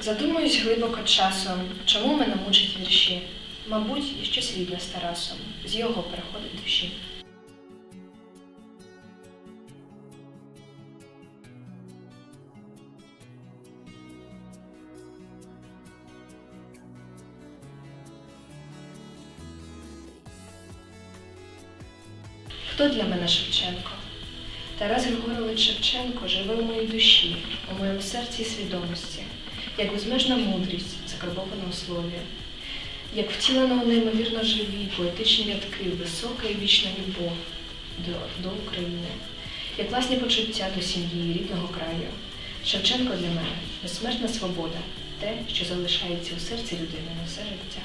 Задумуюсь глибоко часом, чому мене мучать вірші. Мабуть, є щось рідне з Тарасом, з його переходить душі. Хто для мене Шевченко? Тарас Григорович Шевченко живе у моїй душі, у моєму серці і свідомості, як безмежна мудрість, закарбована у слові, як втілена у неймовірно живі, поетичні рядки, висока і вічна любов до, до України, як власні почуття до сім'ї рідного краю. Шевченко для мене безсмертна свобода, те, що залишається у серці людини на все життя.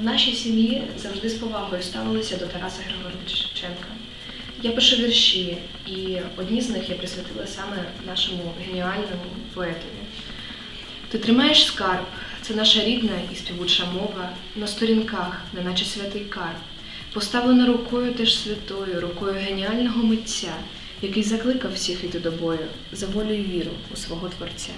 В нашій сім'ї завжди з повагою ставилися до Тараса Григоровича Шевченка. Я пишу вірші, і одні з них я присвятила саме нашому геніальному поетові. Ти тримаєш скарб, це наша рідна і співуча мова, на сторінках, неначе святий карп, поставлена рукою теж святою, рукою геніального митця, який закликав всіх іти до бою за волю і віру у свого творця.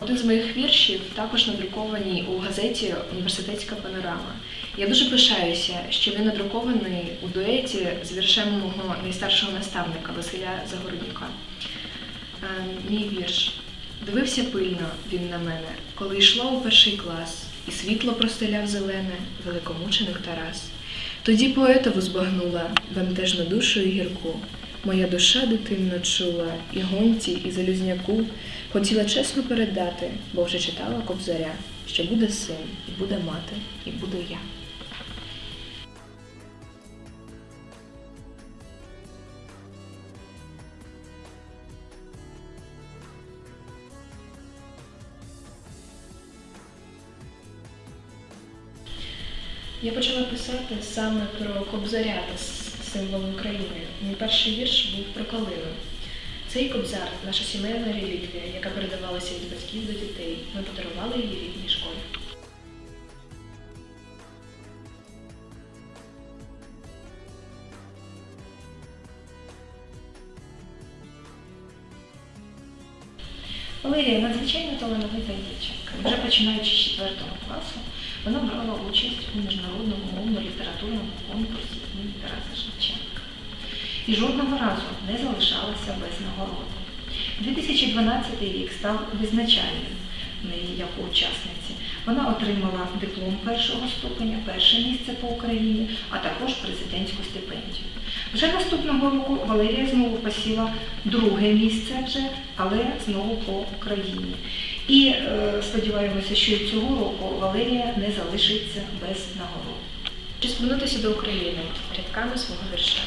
Один з моїх віршів також надрукований у газеті Університетська панорама. Я дуже пишаюся, що він надрукований у дуеті з віршем мого найстаршого наставника Василя Загороднюка. Е, Мій вірш. Дивився пильно він на мене, коли йшла у перший клас, і світло простеляв зелене, великомученик Тарас. Тоді поетову збагнула бентежну душу і гірку. Моя душа дитинно чула, і гонці, і залізняку хотіла чесно передати, бо вже читала кобзаря, що буде син, і буде мати, і буду я. Я почала писати саме про кобзаря та символ України. Мій перший вірш був про калину. Цей кобзар наша сімейна реліквія, яка передавалася від батьків до дітей. Ми подарували її рідній школі. Валерія надзвичайно талановита дівчинка. Вже починаючи з 4 класу, вона брала участь у міжнародному мовно-літературному конкурсі імені Тараса Шевченка. І жодного разу не залишалася без нагороди. 2012 рік став визначальним неї як учасниці. Вона отримала диплом першого ступеня, перше місце по Україні, а також президентську стипендію. Вже наступного року Валерія знову посіла друге місце вже, але знову по Україні. І е, сподіваємося, що і цього року Валерія не залишиться без нагород. Чи звернутися до України рядками свого вірша.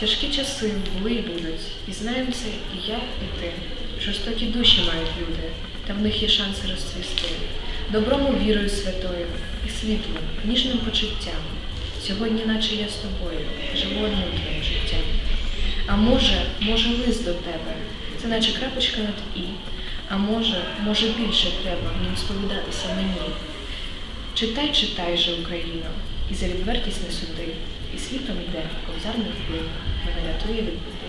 Тяжкі часи були і будуть, і знаємо це і я, і ти. Жорстокі душі мають люди, та в них є шанси розцвісти. Доброму вірою святою і світлом, ніжним почуттям. Сьогодні, наче я з тобою, живу одним твоїм життям. А може, може лист до тебе, це наче крапочка над і. А може, може більше треба не розповідатися мені. Читай, читай же Україна, і за відвертість не суди, і світом йде ковзарний вплив, мене рятує від біди.